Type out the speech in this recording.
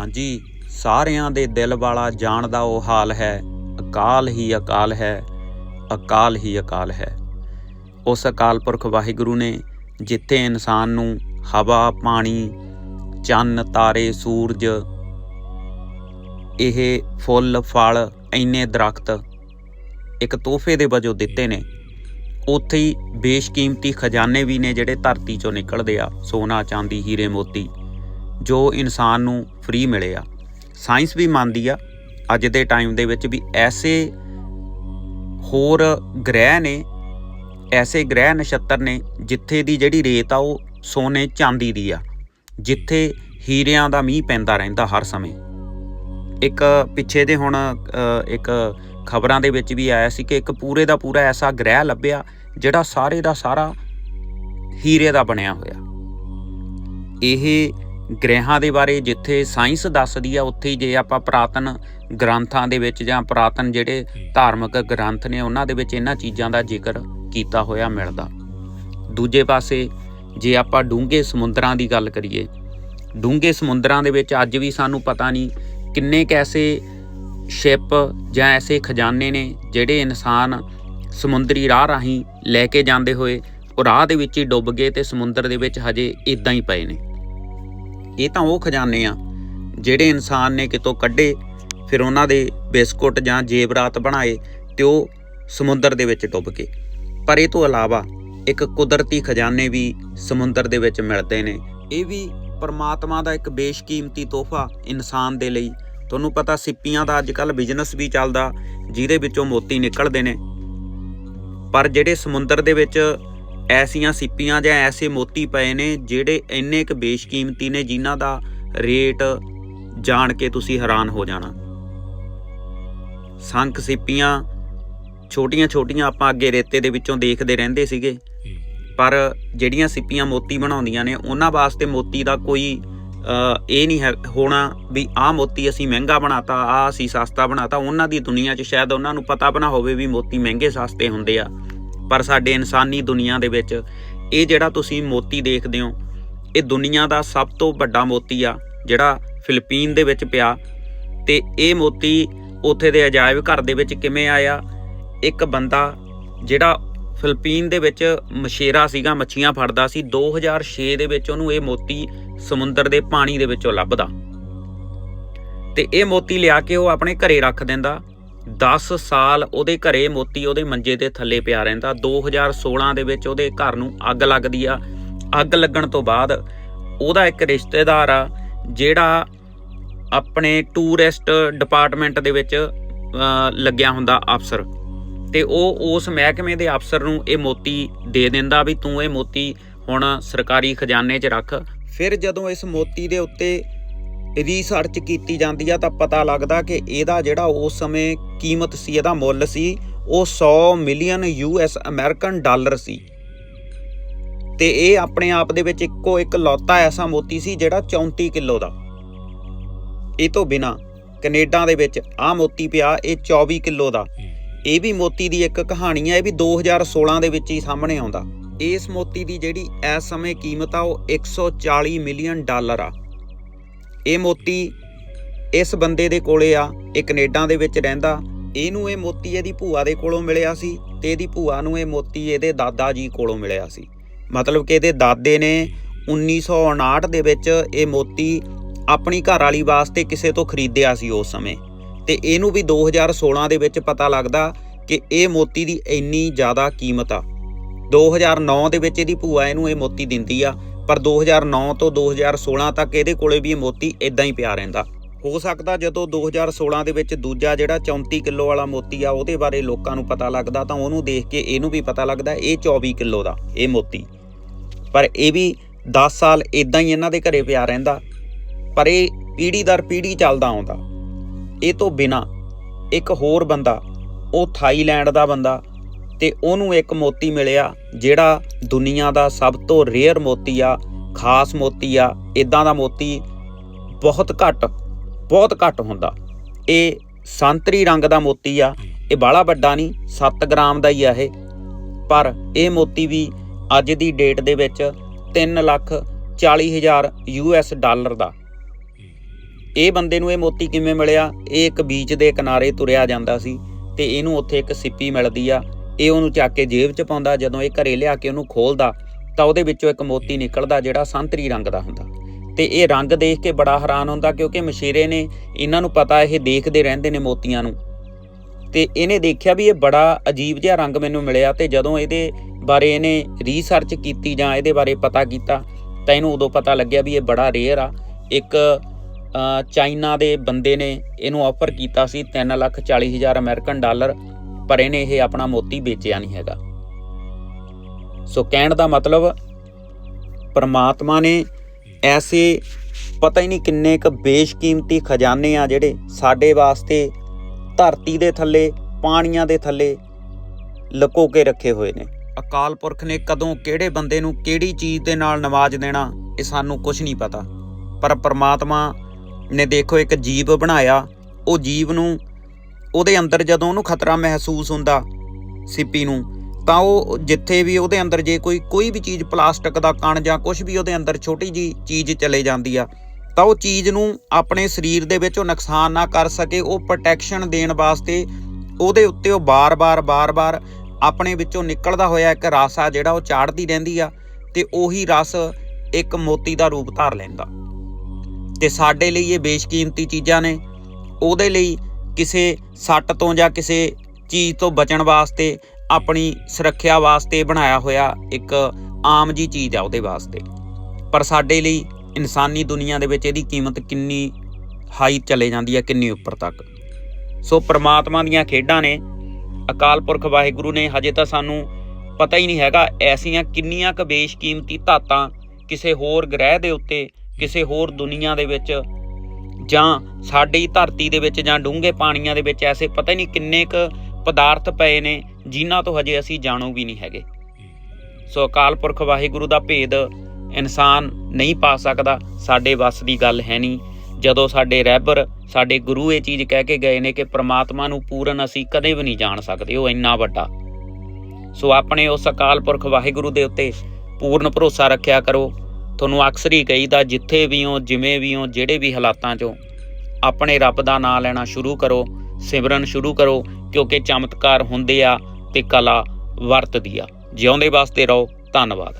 ਹਾਂਜੀ, ਸਾਰਿਆਂ ਦੇ ਦਿਲ ਵਾਲਾ ਜਾਣ ਦਾ ਉਹ ਹਾਲ ਹੈ। ਅਕਾਲ ਹੀ ਅਕਾਲ ਹੈ। ਅਕਾਲ ਹੀ ਅਕਾਲ ਹੈ। ਉਸ ਅਕਾਲ ਪੁਰਖ ਵਾਹਿਗੁਰੂ ਨੇ ਜਿੱਥੇ ਇਨਸਾਨ ਨੂੰ ਹਵਾ, ਪਾਣੀ, ਚੰਨ, ਤਾਰੇ, ਸੂਰਜ, ਇਹ ਫੁੱਲ, ਫਲ, ਇੰਨੇ ਦਰਖਤ ਇੱਕ ਤੋਹਫੇ ਦੇ ਵਜੋਂ ਦਿੱਤੇ ਨੇ। ਉੱਥੇ ਹੀ ਬੇਸ਼ਕੀਮਤੀ ਖਜ਼ਾਨੇ ਵੀ ਨੇ ਜਿਹੜੇ ਧਰਤੀ ਚੋਂ ਨਿਕਲਦੇ ਆ, ਸੋਨਾ, ਚਾਂਦੀ, ਹੀਰੇ, ਮੋਤੀ। ਜੋ ਇਨਸਾਨ ਨੂੰ ਫ੍ਰੀ ਮਿਲੇ ਆ। ਸਾਇੰਸ ਵੀ ਮੰਨਦੀ ਆ, ਅੱਜ ਦੇ ਟਾਈਮ ਦੇ ਵਿੱਚ ਵੀ ਐਸੇ ਹੋਰ ਗ੍ਰਹਿ ਨੇ, ਐਸੇ ਗ੍ਰਹਿ ਨਛੱਤਰ ਨੇ, ਜਿੱਥੇ ਦੀ ਜਿਹੜੀ ਰੇਤ ਆ ਉਹ ਸੋਨੇ ਚਾਂਦੀ ਦੀ ਆ, ਜਿੱਥੇ ਹੀਰਿਆਂ ਦਾ ਮੀਂਹ ਪੈਂਦਾ ਰਹਿੰਦਾ ਹਰ ਸਮੇਂ। ਇੱਕ ਪਿੱਛੇ ਦੇ ਹੁਣ ਇੱਕ ਖਬਰਾਂ ਦੇ ਵਿੱਚ ਵੀ ਆਇਆ ਸੀ ਕਿ ਇੱਕ ਪੂਰੇ ਦਾ ਪੂਰਾ ਐਸਾ ਗ੍ਰਹਿ ਲੱਭਿਆ, ਜਿਹੜਾ ਸਾਰੇ ਦਾ ਸਾਰਾ ਹੀਰੇ ਦਾ ਬਣਿਆ ਹੋਇਆ। ਇਹ ਗ੍ਰਹਿਾਂ ਦੇ ਬਾਰੇ ਜਿੱਥੇ ਸਾਇੰਸ ਦੱਸਦੀ ਆ ਉੱਥੇ ਹੀ ਜੇ ਆਪਾਂ ਪ੍ਰਾਤਨ ਗ੍ਰੰਥਾਂ ਦੇ ਵਿੱਚ ਜਾਂ ਪ੍ਰਾਤਨ ਜਿਹੜੇ ਧਾਰਮਿਕ ਗ੍ਰੰਥ ਨੇ ਉਹਨਾਂ ਦੇ ਵਿੱਚ ਇਹਨਾਂ ਚੀਜ਼ਾਂ ਦਾ ਜ਼ਿਕਰ ਕੀਤਾ ਹੋਇਆ ਮਿਲਦਾ। ਦੂਜੇ ਪਾਸੇ ਜੇ ਆਪਾਂ ਡੂੰਘੇ ਸਮੁੰਦਰਾਂ ਦੀ ਗੱਲ ਕਰੀਏ ਡੂੰਘੇ ਸਮੁੰਦਰਾਂ ਦੇ ਵਿੱਚ ਅੱਜ ਵੀ ਸਾਨੂੰ ਪਤਾ ਨਹੀਂ ਕਿੰਨੇ ਕੈਸੇ ਸ਼ਿਪ ਜਾਂ ਐਸੇ ਖਜ਼ਾਨੇ ਨੇ ਜਿਹੜੇ ਇਨਸਾਨ ਸਮੁੰਦਰੀ ਰਾਹ ਰਾਹੀਂ ਲੈ ਕੇ ਜਾਂਦੇ ਹੋਏ ਉਹ ਰਾਹ ਦੇ ਵਿੱਚ ਹੀ ਡੁੱਬ ਗਏ ਤੇ ਸਮੁੰਦਰ ਦੇ ਵਿੱਚ ਹਜੇ ਇਦਾਂ ਹੀ ਪਏ ਨੇ। ਇਹ ਤਾਂ ਉਹ ਖਜ਼ਾਨੇ ਆ ਜਿਹੜੇ ਇਨਸਾਨ ਨੇ ਕਿਤੋਂ ਕੱਢੇ, ਫਿਰ ਉਹਨਾਂ ਦੇ ਬਿਸਕੁਟ ਜਾਂ ਜੇਵਰਾਤ ਬਣਾਏ ਤੇ ਉਹ ਸਮੁੰਦਰ ਦੇ ਵਿੱਚ ਡੁੱਬ ਗਏ। ਪਰ ਇਹ ਤੋਂ ਇਲਾਵਾ ਇੱਕ ਕੁਦਰਤੀ ਖਜ਼ਾਨੇ ਵੀ ਸਮੁੰਦਰ ਦੇ ਵਿੱਚ ਮਿਲਦੇ ਨੇ। ਇਹ ਵੀ ਪਰਮਾਤਮਾ ਦਾ ਇੱਕ ਬੇਸ਼ਕੀਮਤੀ ਤੋਹਫਾ ਇਨਸਾਨ ਦੇ ਲਈ। ਤੁਹਾਨੂੰ ਪਤਾ ਸਿੱਪੀਆਂ ਦਾ ਅੱਜ ਕੱਲ ਬਿਜ਼ਨਸ ਵੀ ਚੱਲਦਾ, ਜਿਹਦੇ ਵਿੱਚੋਂ ਮੋਤੀ ਨਿਕਲਦੇ ਨੇ। ਪਰ ਜਿਹੜੇ ਸਮੁੰਦਰ ਦੇ ਵਿੱਚ ਐਸੀਆਂ ਸਿੱਪੀਆਂ ਜਾਂ ਐਸੇ ਮੋਤੀ ਪਏ ਨੇ ਜਿਹੜੇ ਇੰਨੇ ਕੁ ਬੇਸ਼ਕੀਮਤੀ ਨੇ ਜਿਨ੍ਹਾਂ ਦਾ ਰੇਟ ਜਾਣ ਕੇ ਤੁਸੀਂ ਹੈਰਾਨ ਹੋ ਜਾਣਾ। ਸੰਖ ਸਿੱਪੀਆਂ ਛੋਟੀਆਂ-ਛੋਟੀਆਂ ਆਪਾਂ ਅੱਗੇ ਰੇਤੇ ਦੇ ਵਿੱਚੋਂ ਦੇਖਦੇ ਰਹਿੰਦੇ ਸੀਗੇ। ਪਰ ਜਿਹੜੀਆਂ ਸਿੱਪੀਆਂ ਮੋਤੀ ਬਣਾਉਂਦੀਆਂ ਨੇ, ਉਹਨਾਂ ਵਾਸਤੇ ਮੋਤੀ ਦਾ ਕੋਈ ਇਹ ਨਹੀਂ ਹੈ ਹੋਣਾ ਵੀ ਆਹ ਮੋਤੀ ਅਸੀਂ ਮਹਿੰਗਾ ਬਣਾਤਾ, ਆਹ ਅਸੀਂ ਸਸਤਾ ਬਣਾਤਾ। ਉਹਨਾਂ ਦੀ ਦੁਨੀਆ 'ਚ ਸ਼ਾਇਦ ਉਹਨਾਂ ਨੂੰ ਪਤਾ ਬਣਾ ਹੋਵੇ ਵੀ ਮੋਤੀ ਮਹਿੰਗੇ ਸਸਤੇ ਹੁੰਦੇ ਆ। ਪਰ ਸਾਡੇ ਇਨਸਾਨੀ ਦੁਨੀਆ ਦੇ ਵਿੱਚ ਇਹ ਜਿਹੜਾ ਤੁਸੀਂ ਮੋਤੀ ਦੇਖਦੇ ਹੋ, ਇਹ ਦੁਨੀਆ ਦਾ ਸਭ ਤੋਂ ਵੱਡਾ ਮੋਤੀ ਆ, ਜਿਹੜਾ ਫਿਲੀਪੀਨ ਦੇ ਵਿੱਚ ਪਿਆ। ਤੇ ਇਹ ਮੋਤੀ ਉੱਥੇ ਦੇ ਅਜਾਇਬ ਘਰ ਦੇ ਵਿੱਚ ਕਿਵੇਂ ਆਇਆ? ਇੱਕ ਬੰਦਾ ਜਿਹੜਾ ਫਿਲੀਪੀਨ ਦੇ ਵਿੱਚ ਮਛੇਰਾ ਸੀਗਾ, ਮੱਛੀਆਂ ਫੜਦਾ ਸੀ 2006 ਦੇ ਵਿੱਚ ਉਹਨੂੰ ਇਹ ਮੋਤੀ ਸਮੁੰਦਰ ਦੇ ਪਾਣੀ ਦੇ ਵਿੱਚੋਂ ਲੱਭਦਾ। ਤੇ ਇਹ ਮੋਤੀ ਲਿਆ ਕੇ ਉਹ ਆਪਣੇ ਘਰੇ ਰੱਖ ਦਿੰਦਾ। 10 ਸਾਲ ਉਹਦੇ ਘਰੇ ਮੋਤੀ ਉਹਦੇ ਮੰਜੇ ਦੇ ਥੱਲੇ ਪਿਆ ਰਹਿੰਦਾ। 2016 ਦੇ ਵਿੱਚ ਉਹਦੇ ਘਰ ਨੂੰ ਅੱਗ ਲੱਗਦੀ ਆ। ਅੱਗ ਲੱਗਣ ਤੋਂ ਬਾਅਦ ਉਹਦਾ ਇੱਕ ਰਿਸ਼ਤੇਦਾਰ ਆ, ਜਿਹੜਾ ਆਪਣੇ ਟੂਰਿਸਟ ਡਿਪਾਰਟਮੈਂਟ ਦੇ ਵਿੱਚ ਲੱਗਿਆ ਹੁੰਦਾ ਅਫਸਰ। ਤੇ ਉਹ ਉਸ ਮਹਿਕਮੇ ਦੇ ਅਫਸਰ ਨੂੰ ਇਹ ਮੋਤੀ ਦੇ ਦਿੰਦਾ ਵੀ ਤੂੰ ਇਹ ਮੋਤੀ ਹੁਣ ਸਰਕਾਰੀ ਖਜ਼ਾਨੇ 'ਚ ਰੱਖ। ਫਿਰ ਜਦੋਂ ਇਸ ਮੋਤੀ ਦੇ ਉੱਤੇ ਰਿਸਰਚ ਕੀਤੀ ਜਾਂਦੀ ਆ ਤਾਂ ਪਤਾ ਲੱਗਦਾ ਕਿ ਇਹਦਾ ਜਿਹੜਾ ਉਸ ਸਮੇਂ ਕੀਮਤ ਸੀ, ਇਹਦਾ ਮੁੱਲ ਸੀ, ਉਹ 100 ਮਿਲੀਅਨ ਯੂਐਸ ਅਮਰੀਕਨ ਡਾਲਰ ਸੀ। ਤੇ ਇਹ ਆਪਣੇ ਆਪ ਦੇ ਵਿੱਚ ਇੱਕੋ ਇੱਕ ਲੌਤਾ ਐਸਾ ਮੋਤੀ ਸੀ ਜਿਹੜਾ 34 ਕਿਲੋ ਦਾ। ਇਹ ਤੋਂ ਬਿਨਾ ਕੈਨੇਡਾ ਦੇ ਵਿੱਚ ਆ ਮੋਤੀ ਪਿਆ, ਇਹ 24 ਕਿਲੋ ਦਾ। ਇਹ ਵੀ ਮੋਤੀ ਦੀ ਇੱਕ ਕਹਾਣੀ ਹੈ ਇਹ ਵੀ 2016 ਦੇ ਵਿੱਚ ਹੀ ਸਾਹਮਣੇ ਆਉਂਦਾ। ਇਸ ਮੋਤੀ ਦੀ ਜਿਹੜੀ ਇਸ ਸਮੇਂ ਕੀਮਤ ਆ, ਉਹ 140 ਮਿਲੀਅਨ ਡਾਲਰ ਆ। ਇਹ ਮੋਤੀ ਇਸ ਬੰਦੇ ਦੇ ਕੋਲੇ ਆ, ਇਹ ਕੈਨੇਡਾ ਦੇ ਵਿੱਚ ਰਹਿੰਦਾ। ਇਹਨੂੰ ਇਹ ਮੋਤੀ ਇਹਦੀ ਭੂਆ ਦੇ ਕੋਲੋਂ ਮਿਲਿਆ ਸੀ ਤੇ ਇਹਦੀ ਭੂਆ ਨੂੰ ਇਹ ਮੋਤੀ ਇਹਦੇ ਦਾਦਾ ਜੀ ਕੋਲੋਂ ਮਿਲਿਆ ਸੀ। ਮਤਲਬ ਕਿ ਇਹਦੇ ਦਾਦੇ ਨੇ 1959 ਦੇ ਵਿੱਚ ਇਹ ਮੋਤੀ ਆਪਣੀ ਘਰ ਵਾਲੀ ਵਾਸਤੇ ਕਿਸੇ ਤੋਂ ਖਰੀਦਿਆ ਸੀ ਉਸ ਸਮੇਂ। ਤੇ ਇਹਨੂੰ ਵੀ 2016 ਦੇ ਵਿੱਚ ਪਤਾ ਲੱਗਦਾ ਕਿ ਇਹ ਮੋਤੀ ਦੀ ਇੰਨੀ ਜ਼ਿਆਦਾ ਕੀਮਤ ਆ। 2009 ਦੇ ਵਿੱਚ ਇਹਦੀ ਭੂਆ ਇਹਨੂੰ ਇਹ ਮੋਤੀ ਦਿੰਦੀ ਆ ਪਰ 2009 ਤੋਂ 2016 ਤੱਕ ਇਹਦੇ ਕੋਲੇ ਵੀ ਇਹ ਮੋਤੀ ਇਦਾਂ ਹੀ ਪਿਆ ਰਹਿੰਦਾ। ਹੋ ਸਕਦਾ ਜਦੋਂ 2016 ਦੇ ਵਿੱਚ ਦੂਜਾ ਜਿਹੜਾ 34 ਕਿਲੋ ਵਾਲਾ ਮੋਤੀ ਆ, ਉਹਦੇ ਬਾਰੇ ਲੋਕਾਂ ਨੂੰ ਪਤਾ ਲੱਗਦਾ ਤਾਂ ਉਹਨੂੰ ਦੇਖ ਕੇ ਇਹਨੂੰ ਵੀ ਪਤਾ ਲੱਗਦਾ ਇਹ 24 ਕਿਲੋ ਦਾ, ਇਹ ਮੋਤੀ। ਪਰ ਇਹ ਵੀ 10 ਸਾਲ ਇਦਾਂ ਹੀ ਇਹਨਾਂ ਦੇ ਘਰੇ ਪਿਆ ਰਹਿੰਦਾ। ਪਰ ਇਹ ਪੀੜ੍ਹੀ ਦਰ ਪੀੜ੍ਹੀ ਚੱਲਦਾ ਆਉਂਦਾ। ਇਹ ਤੋਂ ਬਿਨਾ ਇੱਕ ਹੋਰ ਬੰਦਾ, ਉਹ ਥਾਈਲੈਂਡ ਦਾ ਬੰਦਾ ਤੇ ਉਹਨੂੰ ਇੱਕ ਮੋਤੀ ਮਿਲਿਆ, ਜਿਹੜਾ ਦੁਨੀਆ ਦਾ ਸਭ ਤੋਂ ਰੇਅਰ ਮੋਤੀ ਆ, ਖਾਸ ਮੋਤੀ ਆ। ਇਦਾਂ ਦਾ ਮੋਤੀ ਬਹੁਤ ਘੱਟ ਬਹੁਤ ਘੱਟ ਹੁੰਦਾ। ਇਹ ਸੰਤਰੀ ਰੰਗ ਦਾ ਮੋਤੀ ਆ। ਇਹ ਬਾਹਲਾ ਵੱਡਾ ਨਹੀਂ 7 ਗ੍ਰਾਮ ਦਾ ਹੀ ਆ ਇਹ। ਪਰ ਇਹ ਮੋਤੀ ਵੀ ਅੱਜ ਦੀ ਡੇਟ ਦੇ ਵਿੱਚ 3 ਲੱਖ 40 ਹਜ਼ਾਰ ਯੂਐਸ ਡਾਲਰ ਦਾ। ਇਹ ਬੰਦੇ ਨੂੰ ਇਹ ਮੋਤੀ ਕਿਵੇਂ ਮਿਲਿਆ? ਇਹ ਇੱਕ ਬੀਚ ਦੇ ਕਿਨਾਰੇ ਤੁਰਿਆ ਜਾਂਦਾ ਸੀ ਤੇ ਇਹਨੂੰ ਉੱਥੇ ਇੱਕ ਸਿੱਪੀ ਮਿਲਦੀ ਆ। ਇਹ ਉਹਨੂੰ ਚੱਕ ਕੇ ਜੇਬ 'ਚ ਪਾਉਂਦਾ, ਜਦੋਂ ਇਹ ਘਰੇ ਲਿਆ ਕੇ ਉਹਨੂੰ ਖੋਲਦਾ, ਤਾਂ ਉਹਦੇ ਵਿੱਚੋਂ ਇੱਕ ਮੋਤੀ ਨਿਕਲਦਾ ਜਿਹੜਾ ਸੰਤਰੀ ਰੰਗ ਦਾ ਹੁੰਦਾ। ਤੇ ਇਹ ਰੰਗ ਦੇਖ ਕੇ ਬੜਾ ਹੈਰਾਨ ਹੁੰਦਾ ਕਿਉਂਕਿ ਮਸ਼ੀਰੇ ਨੇ, ਇਹਨਾਂ ਨੂੰ ਪਤਾ ਇਹ ਦੇਖਦੇ ਰਹਿੰਦੇ ਨੇ ਮੋਤੀਆਂ ਨੂੰ। ਤੇ ਇਹਨੇ ਦੇਖਿਆ ਵੀ ਇਹ ਬੜਾ ਅਜੀਬ ਜਿਹਾ ਰੰਗ ਮੈਨੂੰ ਮਿਲਿਆ ਤੇ ਜਦੋਂ ਇਹਦੇ ਬਾਰੇ ਇਹਨੇ ਰੀਸਰਚ ਕੀਤੀ ਜਾਂ ਇਹਦੇ ਬਾਰੇ ਪਤਾ ਕੀਤਾ, ਤਾਂ ਇਹਨੂੰ ਉਦੋਂ ਪਤਾ ਲੱਗਿਆ ਵੀ ਇਹ ਬੜਾ ਰੇਅਰ ਆ। ਇੱਕ ਚਾਈਨਾ ਦੇ ਬੰਦੇ ਨੇ ਇਹਨੂੰ ਆਫਰ ਕੀਤਾ ਸੀ 340000 ਅਮਰੀਕਨ ਡਾਲਰ। ਪਰ ਇਹਨੇ ਇਹ ਆਪਣਾ ਮੋਤੀ ਵੇਚਿਆ ਨਹੀਂ ਹੈਗਾ। ਸੋ ਕਹਿਣ ਦਾ ਮਤਲਬ, ਪਰਮਾਤਮਾ ਨੇ ਐਸੇ ਪਤਾ ਹੀ ਨਹੀਂ ਕਿੰਨੇ ਕ ਬੇਸ਼ਕੀਮਤੀ ਖਜ਼ਾਨੇ ਆ ਜਿਹੜੇ ਸਾਡੇ ਵਾਸਤੇ ਧਰਤੀ ਦੇ ਥੱਲੇ, ਪਾਣੀਆਂ ਦੇ ਥੱਲੇ ਲੁਕੋ ਕੇ ਰੱਖੇ ਹੋਏ ਨੇ। ਅਕਾਲ ਪੁਰਖ ਨੇ ਕਦੋਂ ਕਿਹੜੇ ਬੰਦੇ ਨੂੰ ਕਿਹੜੀ ਚੀਜ਼ ਦੇ ਨਾਲ ਨਵਾਜ ਦੇਣਾ, ਇਹ ਸਾਨੂੰ ਕੁਝ ਨਹੀਂ ਪਤਾ। ਪਰ ਪ੍ਰਮਾਤਮਾ ਨੇ ਦੇਖੋ ਇੱਕ ਜੀਵ ਬਣਾਇਆ, ਉਹ ਜੀਵ ਨੂੰ ਉਹਦੇ ਅੰਦਰ ਜਦੋਂ ਉਹਨੂੰ ਖਤਰਾ ਮਹਿਸੂਸ ਹੁੰਦਾ ਸਿੱਪੀ ਨੂੰ, ਤਾਂ ਉਹ ਜਿੱਥੇ ਵੀ ਉਹਦੇ ਅੰਦਰ ਜੇ ਕੋਈ ਕੋਈ ਵੀ ਚੀਜ਼ ਪਲਾਸਟਿਕ ਦਾ ਕਣ ਜਾਂ ਕੁਝ ਵੀ ਉਹਦੇ ਅੰਦਰ ਛੋਟੀ ਜੀ ਚੀਜ਼ ਚਲੇ ਜਾਂਦੀ ਆ, ਤਾਂ ਉਹ ਚੀਜ਼ ਨੂੰ ਆਪਣੇ ਸਰੀਰ ਦੇ ਵਿੱਚ ਉਹ ਨੁਕਸਾਨ ਨਾ ਕਰ ਸਕੇ, ਉਹ ਪ੍ਰੋਟੈਕਸ਼ਨ ਦੇਣ ਵਾਸਤੇ ਉਹਦੇ ਉੱਤੇ ਉਹ ਬਾਰ-ਬਾਰ ਬਾਰ-ਬਾਰ ਆਪਣੇ ਵਿੱਚੋਂ ਨਿਕਲਦਾ ਹੋਇਆ ਇੱਕ ਰਸ ਆ ਜਿਹੜਾ ਉਹ ਚਾੜਦੀ ਰਹਿੰਦੀ ਆ ਤੇ ਉਹੀ ਰਸ ਇੱਕ ਮੋਤੀ ਦਾ ਰੂਪ ਧਾਰ ਲੈਂਦਾ। ਤੇ ਸਾਡੇ ਲਈ ਇਹ ਬੇਸ਼ਕੀਮਤੀ ਚੀਜ਼ਾਂ ਨੇ, ਉਹਦੇ ਲਈ ਕਿਸੇ ਸੱਟ ਤੋਂ ਜਾਂ ਕਿਸੇ ਚੀਜ਼ ਤੋਂ ਬਚਣ ਵਾਸਤੇ ਆਪਣੀ ਸੁਰੱਖਿਆ ਵਾਸਤੇ ਬਣਾਇਆ ਹੋਇਆ ਇੱਕ ਆਮ ਜੀ ਚੀਜ਼ ਆ ਉਹਦੇ ਵਾਸਤੇ। ਪਰ ਸਾਡੇ ਲਈ ਇਨਸਾਨੀ ਦੁਨੀਆ ਦੇ ਵਿੱਚ ਇਹਦੀ ਕੀਮਤ ਕਿੰਨੀ ਹਾਈ ਚਲੇ ਜਾਂਦੀ ਹੈ ਕਿੰਨੀ ਉੱਪਰ ਤੱਕ। ਸੋ ਪ੍ਰਮਾਤਮਾ ਦੀਆਂ ਖੇਡਾਂ ਨੇ, ਅਕਾਲ ਪੁਰਖ ਵਾਹਿਗੁਰੂ ਨੇ ਹਜੇ ਤਾਂ ਸਾਨੂੰ ਪਤਾ ਹੀ ਨਹੀਂ ਹੈਗਾ ਐਸੀਆਂ ਕਿੰਨੀਆਂ ਕੁ ਬੇਸ਼ਕੀਮਤੀ ਧਾਤਾਂ ਕਿਸੇ ਹੋਰ ਗ੍ਰਹਿ ਦੇ ਉੱਤੇ, ਕਿਸੇ ਹੋਰ ਦੁਨੀਆ ਦੇ ਵਿੱਚ ਜਾਂ ਸਾਡੀ ਧਰਤੀ ਦੇ ਵਿੱਚ ਜਾਂ ਡੂੰਘੇ ਪਾਣੀਆਂ ਦੇ ਵਿੱਚ ਐਸੇ ਪਤਾ ਨਹੀਂ ਕਿੰਨੇ ਕੁ ਪਦਾਰਥ ਪਏ ਨੇ, ਜਿਨ੍ਹਾਂ ਤੋਂ ਹਜੇ ਅਸੀਂ ਜਾਣੂ ਵੀ ਨਹੀਂ ਹੈਗੇ। ਸੋ ਅਕਾਲ ਪੁਰਖ ਵਾਹਿਗੁਰੂ ਦਾ ਭੇਦ ਇਨਸਾਨ ਨਹੀਂ ਪਾ ਸਕਦਾ, ਸਾਡੇ ਵੱਸ ਦੀ ਗੱਲ ਹੈ ਨਹੀਂ। ਜਦੋਂ ਸਾਡੇ ਰਹਿਬਰ ਸਾਡੇ ਗੁਰੂ ਇਹ ਚੀਜ਼ ਕਹਿ ਕੇ ਗਏ ਨੇ ਕਿ ਪ੍ਰਮਾਤਮਾ ਨੂੰ ਪੂਰਨ ਅਸੀਂ ਕਦੇ ਵੀ ਨਹੀਂ ਜਾਣ ਸਕਦੇ, ਉਹ ਇੰਨਾ ਵੱਡਾ। ਸੋ ਆਪਣੇ ਉਸ ਅਕਾਲ ਪੁਰਖ ਵਾਹਿਗੁਰੂ ਦੇ ਉੱਤੇ ਪੂਰਨ ਭਰੋਸਾ ਰੱਖਿਆ ਕਰੋ। ਤੁਹਾਨੂੰ ਅਕਸਰ ਹੀ ਕਹੀਦਾ, ਜਿੱਥੇ ਵੀ ਹੋ, ਜਿਵੇਂ ਵੀ ਹੋ, ਜਿਹੜੇ ਵੀ ਹਾਲਾਤਾਂ 'ਚੋਂ, ਆਪਣੇ ਰੱਬ ਦਾ ਨਾਮ ਲੈਣਾ ਸ਼ੁਰੂ ਕਰੋ, ਸਿਮਰਨ ਸ਼ੁਰੂ ਕਰੋ, ਕਿਉਂਕਿ ਚਮਤਕਾਰ ਹੁੰਦੇ ਆ ਤੇ ਕਲਾ ਵਰਤਦੀ ਆ। ਜਿਉਂਦੇ ਵਾਸਤੇ ਰਹੋ, ਧੰਨਵਾਦ।